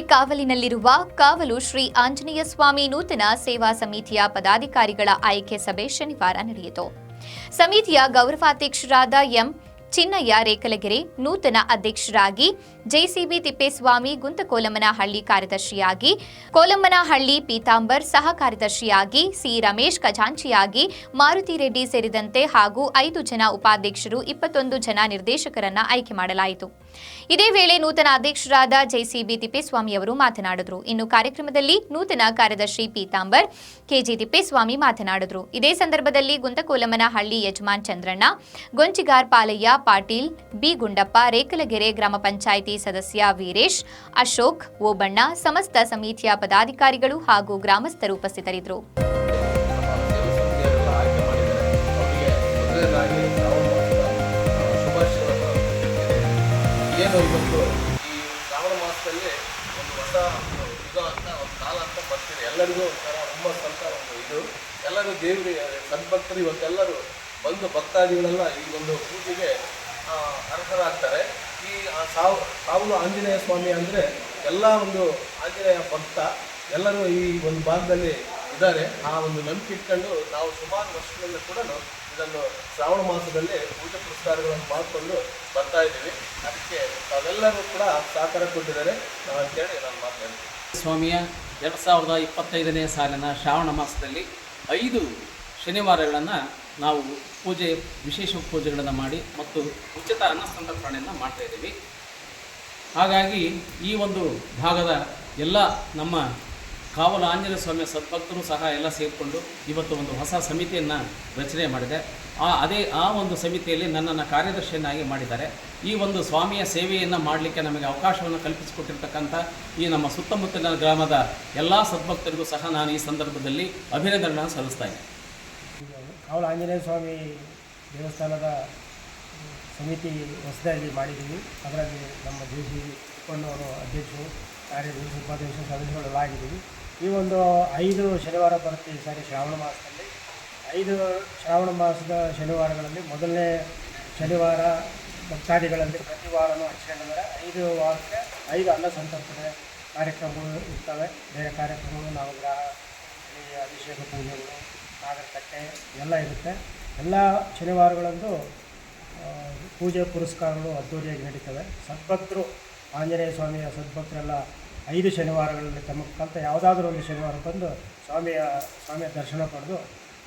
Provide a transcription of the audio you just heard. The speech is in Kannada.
ಕಾವಲಿನಲ್ಲಿರುವ ಕಾವಲು ಶ್ರೀ ಆಂಜನೇಯ ಸ್ವಾಮಿ ನೂತನ ಸೇವಾ ಸಮಿತಿಯ ಪದಾಧಿಕಾರಿಗಳ ಆಯ್ಕೆ ಸಭೆ ಶನಿವಾರ ನಡೆಯಿತು. ಸಮಿತಿಯ ಗೌರವಾಧ್ಯಕ್ಷರಾದ ಎಂ. ಚಿನ್ನಯ್ಯ ರೇಖಲಗೆರೆ ನೂತನ ಅಧ್ಯಕ್ಷರಾಗಿ ಜೆಸಿಬಿ ತಿಪ್ಪೇಸ್ವಾಮಿ ಗುಂತಕೋಲಮ್ಮನಹಳ್ಳಿ ಕಾರ್ಯದರ್ಶಿಯಾಗಿ ಕೋಲಮ್ಮನಹಳ್ಳಿ ಪೀತಾಂಬರ್ ಸಹ ಕಾರ್ಯದರ್ಶಿಯಾಗಿ ಸಿ ರಮೇಶ್ ಖಜಾಂಚಿಯಾಗಿ ಮಾರುತಿ ರೆಡ್ಡಿ ಸೇರಿದಂತೆ ಹಾಗೂ ಐದು ಜನ ಉಪಾಧ್ಯಕ್ಷರು ಇಪ್ಪತ್ತೊಂದು ಜನ ನಿರ್ದೇಶಕರನ್ನ ಆಯ್ಕೆ ಮಾಡಲಾಯಿತು. ಇದೇ ವೇಳೆ ನೂತನ ಅಧ್ಯಕ್ಷರಾದ ಜೆಸಿಬಿ ತಿಪ್ಪೇಸ್ವಾಮಿ ಅವರು ಮಾತನಾಡಿದರು. ಇನ್ನು ಕಾರ್ಯಕ್ರಮದಲ್ಲಿ ನೂತನ ಕಾರ್ಯದರ್ಶಿ ಪೀತಾಂಬರ್, ಕೆಜಿ ತಿಪ್ಪೇಸ್ವಾಮಿ ಮಾತನಾಡಿದರು. ಇದೇ ಸಂದರ್ಭದಲ್ಲಿ ಗುಂತಕೋಲಮ್ಮನಹಳ್ಳಿ ಯಜಮಾನ್ ಚಂದ್ರಣ್ಣ ಗೊಂಚಿಗಾರ್ ಪಾಲಯ್ಯ ಪಾಟೀಲ್, ಬಿ ಗುಂಡಪ್ಪ ರೇಕಲಗೆರೆ ಗ್ರಾಮ ಪಂಚಾಯಿತಿ ಸದಸ್ಯ ವೀರೇಶ್, ಅಶೋಕ್, ಓಬಣ್ಣ, ಸಮಸ್ತ ಸಮಿತಿಯ ಪದಾಧಿಕಾರಿಗಳು ಹಾಗೂ ಗ್ರಾಮಸ್ಥರು ಉಪಸ್ಥಿತರಿದ್ದರು. ಎಲ್ಲರಿಗೂ ಒಂಥರ ಹುಮ್ಮಸ್ ಅಂತ ಒಂದು ಇದು. ಎಲ್ಲರೂ ದೇವ್ರಿ ಸದ್ಭಕ್ತರು ಇವತ್ತೆಲ್ಲರೂ ಬಂದು ಭಕ್ತಾದಿಗಳೆಲ್ಲ ಈ ಒಂದು ಪೂಜೆಗೆ ಅರ್ಹರಾಗ್ತಾರೆ. ಈ ಸಾವು, ಸಾವುಲು ಆಂಜನೇಯ ಸ್ವಾಮಿ ಅಂದರೆ ಎಲ್ಲ ಒಂದು ಆಂಜನೇಯ ಭಕ್ತ ಎಲ್ಲರೂ ಈ ಒಂದು ಭಾಗದಲ್ಲಿ ಇದ್ದಾರೆ. ಆ ಒಂದು ನಂಬಿಕೆ ಇಟ್ಕೊಂಡು ನಾವು ಸುಮಾರು ವರ್ಷಗಳಿಂದ ಕೂಡ ಇದನ್ನು ಶ್ರಾವಣ ಮಾಸದಲ್ಲಿ ಪೂಜೆ ಪುರಸ್ಕಾರಗಳನ್ನು ಮಾಡಿಕೊಂಡು ಬರ್ತಾ ಇದ್ದೀವಿ. ಅದಕ್ಕೆ ತಾವೆಲ್ಲರೂ ಕೂಡ ಸಹಕಾರ ಕೊಟ್ಟಿದ್ದಾರೆ. ನಾವು ಅಂತೇಳಿ ನಾನು ಮಾತಾಡ್ತೀನಿ ಸ್ವಾಮಿಯ, ಎರಡು ಸಾವಿರದ ಇಪ್ಪತ್ತೈದನೇ ಸಾಲಿನ ಶ್ರಾವಣ ಮಾಸದಲ್ಲಿ ಐದು ಶನಿವಾರಗಳನ್ನು ನಾವು ಪೂಜೆ, ವಿಶೇಷ ಪೂಜೆಗಳನ್ನು ಮಾಡಿ ಮತ್ತು ಉಚಿತ ಅನ್ನ ಸಂತರ್ಪಣೆಯನ್ನು ಮಾಡ್ತಾ ಇದ್ದೀವಿ. ಹಾಗಾಗಿ ಈ ಒಂದು ಭಾಗದ ಎಲ್ಲ ನಮ್ಮ ಕಾವಲು ಆಂಜನೇಯ ಸ್ವಾಮಿಯ ಸದ್ಭಕ್ತರು ಸಹ ಎಲ್ಲ ಸೇರಿಕೊಂಡು ಇವತ್ತು ಒಂದು ಹೊಸ ಸಮಿತಿಯನ್ನು ರಚನೆ ಮಾಡಿದೆ. ಆ, ಅದೇ, ಆ ಒಂದು ಸಮಿತಿಯಲ್ಲಿ ನನ್ನನ್ನು ಕಾರ್ಯದರ್ಶಿಯನ್ನಾಗಿ ಮಾಡಿದ್ದಾರೆ. ಈ ಒಂದು ಸ್ವಾಮಿಯ ಸೇವೆಯನ್ನು ಮಾಡಲಿಕ್ಕೆ ನಮಗೆ ಅವಕಾಶವನ್ನು ಕಲ್ಪಿಸಿಕೊಟ್ಟಿರ್ತಕ್ಕಂಥ ಈ ನಮ್ಮ ಸುತ್ತಮುತ್ತಲಿನ ಗ್ರಾಮದ ಎಲ್ಲ ಸದ್ಭಕ್ತರಿಗೂ ಸಹ ನಾನು ಈ ಸಂದರ್ಭದಲ್ಲಿ ಅಭಿನಂದನೆಗಳನ್ನು ಸಲ್ಲಿಸ್ತಾ ಇದ್ದೇನೆ. ಕಾವಲು ಆಂಜನೇಯ ಸ್ವಾಮಿ ದೇವಸ್ಥಾನದ ಸಮಿತಿ ಹೊಸದಾಗಿ ಮಾಡಿದ್ದೀವಿ. ಅದರಲ್ಲಿ ನಮ್ಮ ದೇಶಿ ಅವರು ಅಧ್ಯಕ್ಷರು, ಕಾರ್ಯದರ್ಶಿ, ಉಪಾಧ್ಯಕ್ಷರು ಸದಸ್ಯರುಗಳೆಲ್ಲ ಆಗಿದ್ದೀವಿ. ಈ ಒಂದು ಐದು ಶನಿವಾರ ಬರುತ್ತೆ ಈ ಸಾರಿ ಶ್ರಾವಣ ಮಾಸದಲ್ಲಿ. ಐದು ಶ್ರಾವಣ ಮಾಸದ ಶನಿವಾರಗಳಲ್ಲಿ ಮೊದಲನೇ ಶನಿವಾರ ಭಕ್ತಾದಿಗಳಲ್ಲಿ ಪ್ರತಿ ವಾರನೂ ಹಚ್ಕೊಂಡಿದ್ದಾರೆ ಐದು ವಾರಕ್ಕೆ ಐದು ಅನ್ನ ಸಂತರ್ಪಣೆ ಕಾರ್ಯಕ್ರಮಗಳು ಇರ್ತವೆ. ಬೇರೆ ಕಾರ್ಯಕ್ರಮಗಳು ನಾವು ಗ್ರಹ ಅಭಿಷೇಕ ಪೂಜೆಗಳು ನಾಗರಕಟ್ಟೆ ಎಲ್ಲ ಇರುತ್ತೆ. ಎಲ್ಲ ಶನಿವಾರಗಳಂದು ಪೂಜೆ ಪುರಸ್ಕಾರಗಳು ಅದ್ಧೂರಿಯಾಗಿ ನಡೀತವೆ. ಸದ್ಭಕ್ತರು, ಆಂಜನೇಯ ಸ್ವಾಮಿಯ ಸದ್ಭಕ್ತರೆಲ್ಲ ಐದು ಶನಿವಾರಗಳಲ್ಲಿ ತಮ್ಮ ಕಲಿತ ಯಾವುದಾದ್ರೂ ಒಂದು ಶನಿವಾರ ಬಂದು ಸ್ವಾಮಿಯ ಸ್ವಾಮಿಯ ದರ್ಶನ ಪಡೆದು